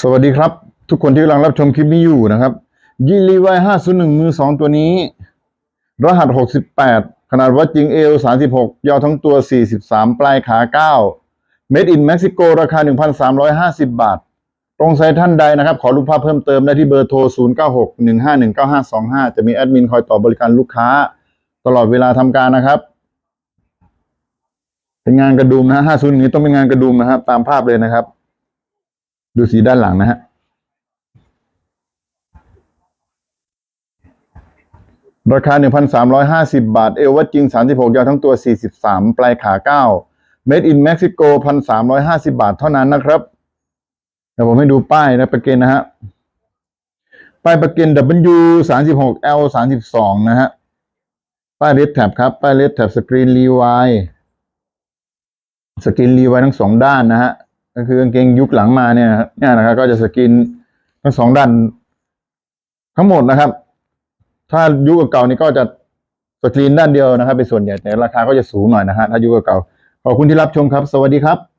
สวัสดีครับ ทุกคนที่กำลังรับชมคลิปนี้อยู่นะครับยีรีไวห้าศูนย์หนึ่งมือสองตัวนี้ รหัสหกสิบแปดขนาดวัดจริงเอลสามสิบหกยาวทั้งตัวสี่สิบสามปลายขาเก้าเมดอินเม็กซิโกราคาหนึ่งพันสามร้อยห้าสิบบาท ตรงไซต์ท่านใดนะครับ ขอรูปภาพเพิ่มเติมได้ที่เบอร์โทร0 9 6 1 5 1 9 5 2 5จะมีแอดมินคอยตอบบริการลูกค้า ตลอดเวลาทำการนะครับ เป็นงานกระดุมนะฮะ50นี้ต้องเป็นงานกระดุมนะครับ ตามภาพเลยนะครับ ดูสีด้านหลังนะฮะ ราคา 1,350 บาท เอววัดจริง 36 ยาวทั้งตัว 43 ปลายขา 9 Made in Mexico 1,350 บาทเท่านั้นนะครับเดี๋ยวผมให้ดูป้ายนะประเกันนะฮะ ป้ายประเกัน W 36 L 32 นะฮะ ป้ายเลดแท็บครับ ป้ายเลดแท็บสกรีนรีไวสกรีนรีไวทั้งสองด้านนะฮะ ก็คือกางเกงยุคหลังมาเนี่ยนะฮะเนี่ยนะครับ ก็จะสกินทั้งสองด้านทั้งหมดนะครับ ถ้ายุคเก่าๆนี่ก็จะสกรีนด้านเดียวนะครับเป็นส่วนใหญ่แต่ราคาก็จะสูงหน่อยนะฮะถ้ายุคเก่าๆขอบคุณที่รับชมครับ สวัสดีครับ